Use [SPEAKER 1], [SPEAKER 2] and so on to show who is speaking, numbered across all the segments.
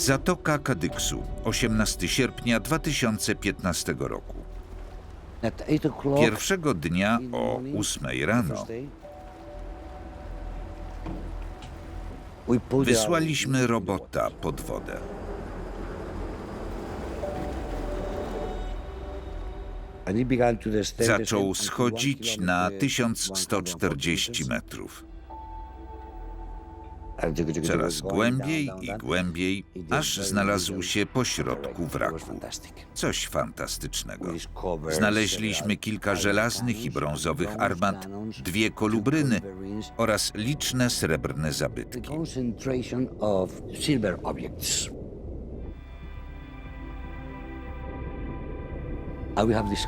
[SPEAKER 1] Zatoka Kadyksu, 18 sierpnia 2015 roku.
[SPEAKER 2] At 8 o'clock
[SPEAKER 1] Pierwszego dnia o
[SPEAKER 2] morning,
[SPEAKER 1] 8 rano wysłaliśmy robota pod wodę. Zaczął schodzić na
[SPEAKER 2] kilometer,
[SPEAKER 1] 1140
[SPEAKER 2] 140
[SPEAKER 1] metrów. Coraz głębiej i głębiej, aż znalazł się pośrodku wraku. Coś fantastycznego. Znaleźliśmy kilka żelaznych i brązowych armat, dwie kolubryny oraz liczne srebrne zabytki.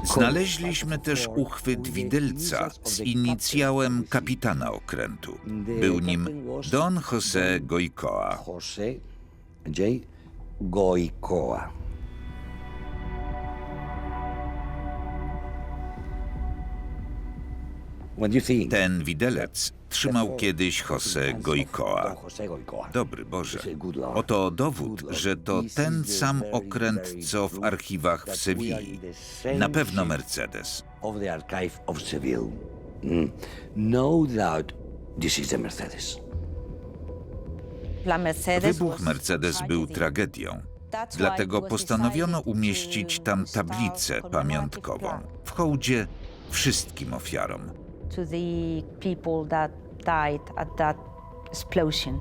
[SPEAKER 1] Znaleźliśmy też uchwyt widelca z inicjałem kapitana okrętu. Był nim Don José Goicoa.
[SPEAKER 2] José J. Goicoa.
[SPEAKER 1] Ten widelec trzymał kiedyś José
[SPEAKER 2] Don
[SPEAKER 1] Goicoa.
[SPEAKER 2] José Goicoa.
[SPEAKER 1] Dobry Boże, oto dowód, że to ten sam okręt, co w archiwach w Sewilli. Na pewno Mercedes.
[SPEAKER 2] Of the archive of Seville. Mm. No doubt this is the Mercedes.
[SPEAKER 1] Wybuch Mercedes był tragedią. Dlatego postanowiono umieścić tam tablicę pamiątkową w hołdzie wszystkim ofiarom.
[SPEAKER 3] To the people that died at that explosion.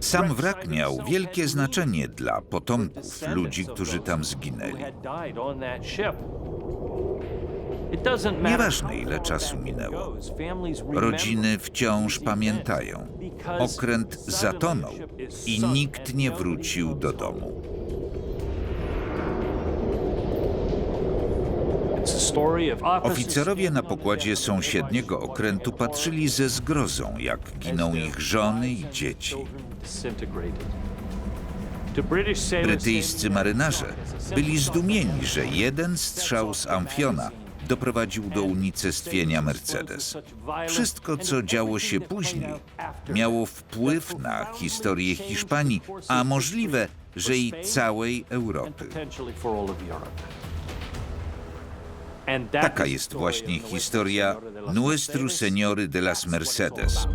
[SPEAKER 1] Sam wrak miał wielkie znaczenie dla potomków ludzi, którzy tam zginęli. Nieważne, ile czasu minęło. Rodziny wciąż pamiętają. Okręt zatonął i nikt nie wrócił do domu. Oficerowie na pokładzie sąsiedniego okrętu patrzyli ze zgrozą, jak giną ich żony i dzieci. Brytyjscy marynarze byli zdumieni, że jeden strzał z amfiona doprowadził do unicestwienia Mercedes. Wszystko, co działo się później, miało wpływ na historię Hiszpanii, a możliwe, że i całej Europy. Taka jest właśnie historia Nuestru Señory de las Mercedes,